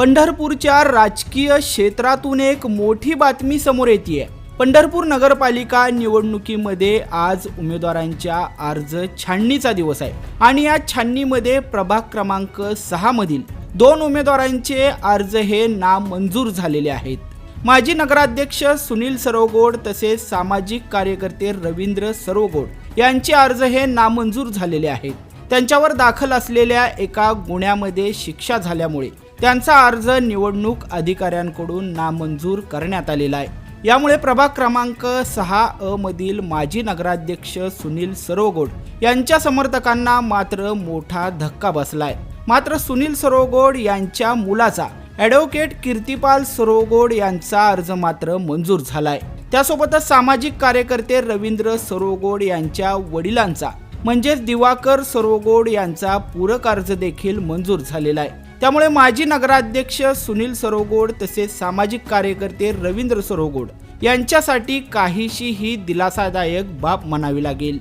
पंढरपूरच्या राजकीय क्षेत्रातून एक मोठी बातमी समोर येते पंढरपूर नगरपालिका निवडणुकीमध्ये आज उमेदवारांच्या अर्ज छाननीचा दिवस आहे. आणि या छाननीमध्ये प्रभाग क्रमांक सहा मधील दोन उमेदवारांचे अर्ज हे नामंजूर झालेले आहेत. माजी नगराध्यक्ष सुनील सरोगोड तसेच सामाजिक कार्यकर्ते रवींद्र सरोगोड यांचे अर्ज हे नामंजूर झालेले आहेत. त्यांच्यावर दाखल असलेल्या एका गुन्ह्यामध्ये शिक्षा झाल्यामुळे त्यांचा अर्ज निवडणूक अधिकाऱ्यांकडून नामंजूर करण्यात आलेला आहे. यामुळे प्रभाग क्रमांक सहा अ मधील माजी नगराध्यक्ष सुनील सरोगोड यांच्या समर्थकांना मात्र मोठा धक्का बसलाय. मात्र सुनील सरोगोड यांच्या मुलाचा ॲडव्होकेट कीर्तिपाल सरोगोड यांचा अर्ज मात्र मंजूर झालाय. त्यासोबतच सामाजिक कार्यकर्ते रवींद्र सरोगोड यांच्या वडिलांचा म्हणजेच दिवाकर सरोगोड यांचा पूरक अर्ज देखील मंजूर झालेला आहे. त्यामुळे माजी नगराध्यक्ष सुनील सरोगोड तसेच सामाजिक कार्यकर्ते रवींद्र सरोगोड यांच्यासाठी काहीशी ही दिलासादायक बाब म्हणावी लागेल.